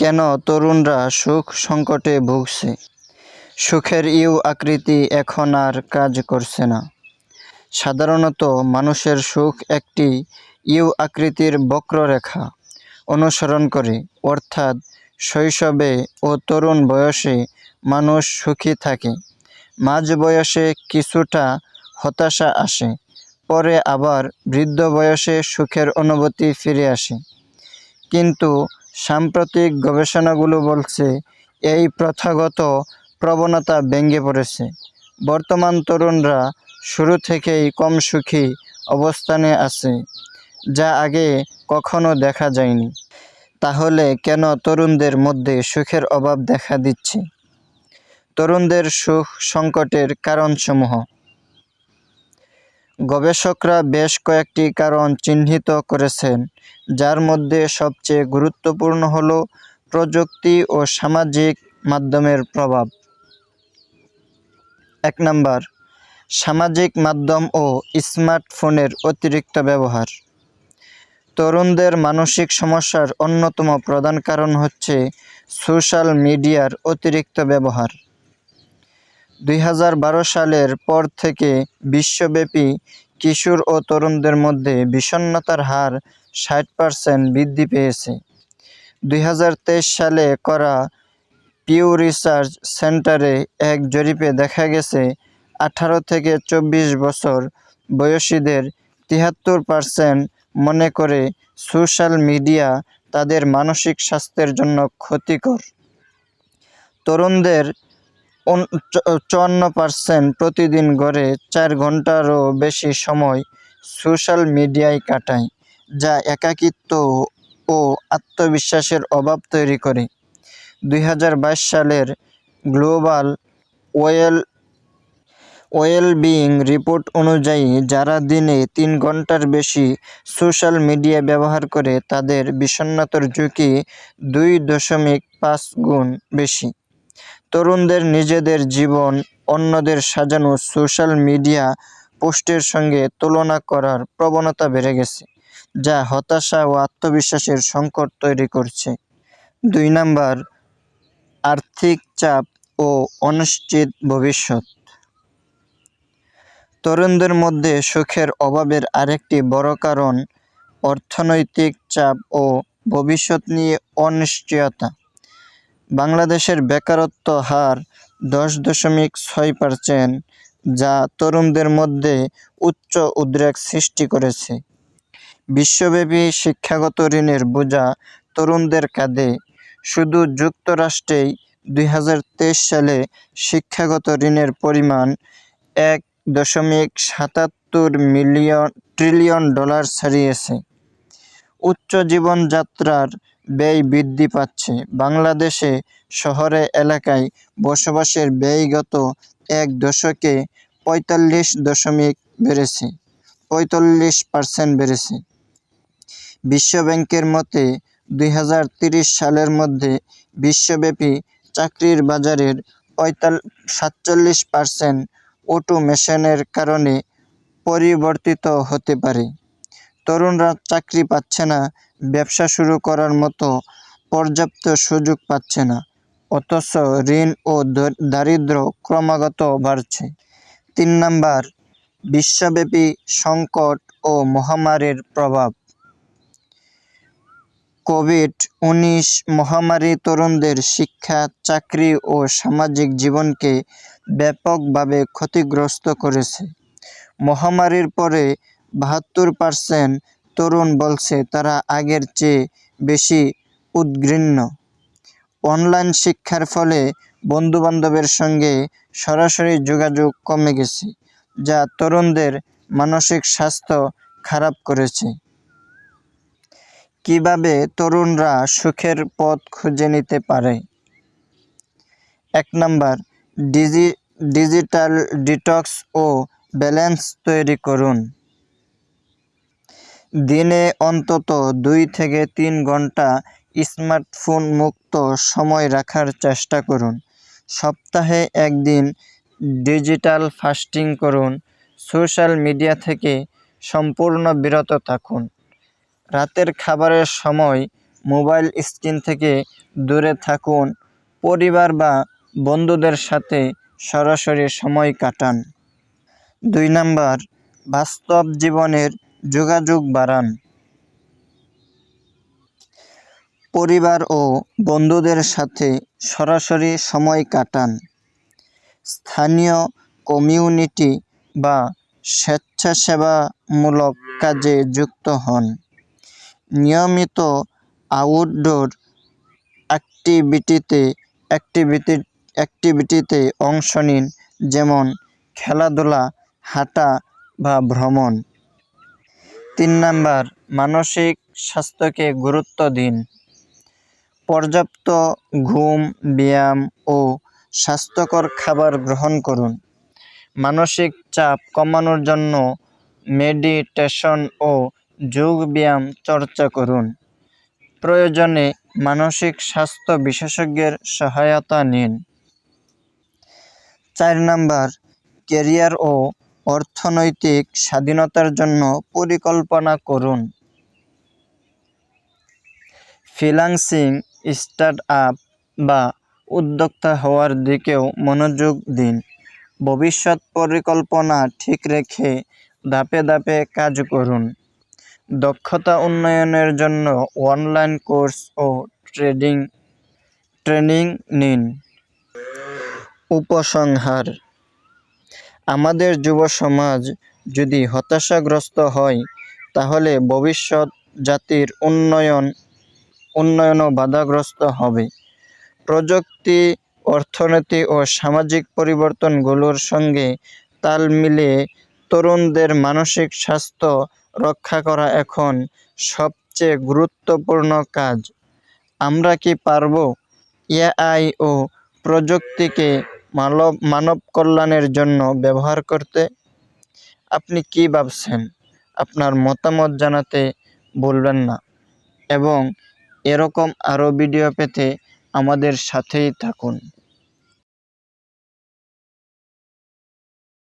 কেন তরুণরা সুখ সংকটে ভুগছে? সুখের ইউ আকৃতি এখন আর কাজ করছে না। সাধারণত মানুষের সুখ একটি ইউ আকৃতির বক্ররেখা অনুসরণ করে, অর্থাৎ শৈশবে ও তরুণ বয়সে মানুষ সুখী থাকে। মাঝ বয়সে কিছুটা হতাশা আসে, পরে আবার বৃদ্ধ বয়সে সুখের অনুভূতি ফিরে আসে। কিন্তু সাম্প্রতিক গবেষণাগুলো বলছে, এই প্রথাগত প্রবণতা ভেঙে পড়েছে। বর্তমান তরুণরা শুরু থেকেই কম সুখী অবস্থানে আছে, যা আগে কখনো দেখা যায়নি। তাহলে কেন তরুণদের মধ্যে সুখের অভাব দেখা দিচ্ছে? তরুণদের সুখ সংকটের কারণসমূহ। গবেষকরা বেশ কয়েকটি কারণ চিহ্নিত করেছেন, যার মধ্যে সবচেয়ে গুরুত্বপূর্ণ হল প্রযুক্তি ও সামাজিক মাধ্যমের প্রভাব। এক নম্বর, সামাজিক মাধ্যম ও স্মার্টফোনের অতিরিক্ত ব্যবহার। তরুণদের মানসিক সমস্যার অন্যতম প্রধান কারণ হচ্ছে সোশ্যাল মিডিয়ার অতিরিক্ত ব্যবহার। দুই হাজার বারো সালের পর থেকে বিশ্বব্যাপী কিশোর ও তরুণদের মধ্যে বিষণ্ণতার হার ষাট পার্সেন্ট বৃদ্ধি পেয়েছে। দুই হাজার তেইশ সালে করা পিউ রিসার্চ সেন্টারে এক জরিপে দেখা গেছে, আঠারো থেকে চব্বিশ বছর বয়সীদের তিয়াত্তর পার্সেন্ট মনে করে সোশ্যাল মিডিয়া তাদের মানসিক স্বাস্থ্যের জন্য ক্ষতিকর। তরুণদের চুয়ান্ন পার্সেন্ট প্রতিদিন গড়ে চার ঘন্টারও বেশি সময় সোশ্যাল মিডিয়ায় কাটায়, যা একাকিত্ব ও আত্মবিশ্বাসের অভাব তৈরি করে। দুই হাজার বাইশ সালের global well well wellbeing report অনুযায়ী যারা দিনে তিন ঘণ্টার বেশি সোশ্যাল মিডিয়া ব্যবহার করে তাদের বিষণ্ণতার ঝুঁকি দুই দশমিক পাঁচ গুণ বেশি। তরুণদের নিজেদের জীবন, অন্যদের সাজানো সোশ্যাল মিডিয়া পোস্টের সঙ্গে তুলনা করার প্রবণতা বেড়ে গেছে, যা হতাশা ও আত্মবিশ্বাসের সংকট তৈরি করছে। দুই নাম্বার, আর্থিক চাপ ও অনিশ্চিত ভবিষ্যৎ। তরুণদের মধ্যে সুখের অভাবের আরেকটি বড় কারণ অর্থনৈতিক চাপ ও ভবিষ্যৎ নিয়ে অনিশ্চয়তা। বাংলাদেশের বেকারত্ব হার দশ দশমিক ছয় পার্সেন্ট, যা তরুণদের মধ্যে উচ্চ উদ্রেক সৃষ্টি করেছে। বিশ্বব্যাপী শিক্ষাগত ঋণের বোঝা তরুণদের কাঁধে। শুধু যুক্তরাষ্ট্রেই দুই হাজার তেইশ সালে শিক্ষাগত ঋণের পরিমাণ এক দশমিক সাতাত্তর মিলিয়ন, ট্রিলিয়ন ডলার ছাড়িয়েছে। উচ্চ জীবনযাত্রার ব্যয় বৃদ্ধি পাচ্ছে। বাংলাদেশে শহরে এলাকায় বসবাসের ব্যয় গত এক দশকে পঁয়তাল্লিশ দশমিক বেড়েছে, পঁয়তাল্লিশ পার্সেন্ট বেড়েছে। বিশ্বব্যাংকের মতে, দুই সালের মধ্যে বিশ্বব্যাপী চাকরির বাজারের পঁয়তাল, সাতচল্লিশ পার্সেন্ট অটোমেশনের কারণে পরিবর্তিত হতে পারে। তরুণরা চাকরি পাচ্ছে না, ব্যবসা শুরু করার মতো পর্যাপ্ত সুযোগ পাচ্ছে না, অথচ ঋণ ও দারিদ্র ক্রমাগত বাড়ছে। তিন নাম্বার, বিশ্বব্যাপী সংকট ও মহামারীর প্রভাব। কোভিড উনিশ মহামারী তরুণদের শিক্ষা, চাকরি ও সামাজিক জীবনকে ব্যাপকভাবে ক্ষতিগ্রস্ত করেছে। মহামারীর পরে বাহাত্তর পার্সেন্ট তরুণ বলছে তারা আগের চেয়ে বেশি উদ্গ্রীন্ন অনলাইন শিক্ষার ফলে বন্ধুবান্ধবের সঙ্গে সরাসরি যোগাযোগ কমে গেছে, যা তরুণদের মানসিক স্বাস্থ্য খারাপ করেছে। কীভাবে তরুণরা সুখের পথ খুঁজে নিতে পারে? এক নাম্বার, ডিজি, ডিজিটাল ডিটক্স ও ব্যালেন্স তৈরি করুন। দিনে অন্তত দুই থেকে তিন ঘণ্টা স্মার্টফোন মুক্ত সময় রাখার চেষ্টা করুন। সপ্তাহে একদিন ডিজিটাল ফাস্টিং করুন, সোশ্যাল মিডিয়া থেকে সম্পূর্ণ বিরত থাকুন। রাতের খাবারের সময় মোবাইল স্ক্রিন থেকে দূরে থাকুন, পরিবার বা বন্ধুদের সাথে সরাসরি সময় কাটান। দুই নাম্বার, বাস্তব জীবনের যোগাযোগ বাড়ান। পরিবার ও বন্ধুদের সাথে সরাসরি সময় কাটান। স্থানীয় কমিউনিটি বা স্বেচ্ছাসেবামূলক কাজে যুক্ত হন। নিয়মিত আউটডোর অ্যাক্টিভিটিতে, অ্যাক্টিভিটি, অ্যাক্টিভিটিতে অংশ নিন, যেমন খেলাধুলা, হাঁটা বা ভ্রমণ। তিন নাম্বার, মানসিক স্বাস্থ্যকে গুরুত্ব দিন। পর্যাপ্ত ঘুম, ব্যায়াম ও স্বাস্থ্যকর খাবার গ্রহণ করুন। মানসিক চাপ কমানোর জন্য মেডিটেশন ও যোগ ব্যায়াম চর্চা করুন। প্রয়োজনে মানসিক স্বাস্থ্য বিশেষজ্ঞের সহায়তা নিন। চার নাম্বার কেরিয়ার ও অর্থনৈতিক স্বাধীনতার জন্য পরিকল্পনা করুন। ফ্রিল্যান্সিং স্টার্ট আপ বা উদ্যোক্তা হওয়ার দিকেও মনোযোগ দিন। ভবিষ্যৎ পরিকল্পনা ঠিক রেখে ধাপে ধাপে কাজ করুন। দক্ষতা উন্নয়নের জন্য অনলাইন কোর্স ও ট্রেডিং, ট্রেনিং নিন। উপসংহার আমাদের যুব সমাজ যদি হতাশাগ্রস্ত হয়, তাহলে ভবিষ্যৎ জাতির উন্নয়ন, উন্নয়নও বাধাগ্রস্ত হবে। প্রযুক্তি, অর্থনীতি ও সামাজিক পরিবর্তনগুলোর সঙ্গে তাল মিলিয়ে তরুণদের মানসিক স্বাস্থ্য রক্ষা করা এখন সবচেয়ে গুরুত্বপূর্ণ কাজ। আমরা কি পারব? এআই ও প্রযুক্তিকে মানব মানব কল্যাণের জন্য ব্যবহার করতে আপনি কি ভাবছেন? আপনার মতামত জানাতে বলবেন না এবং এরকম আরও ভিডিও পেতে আমাদের সাথেই থাকুন।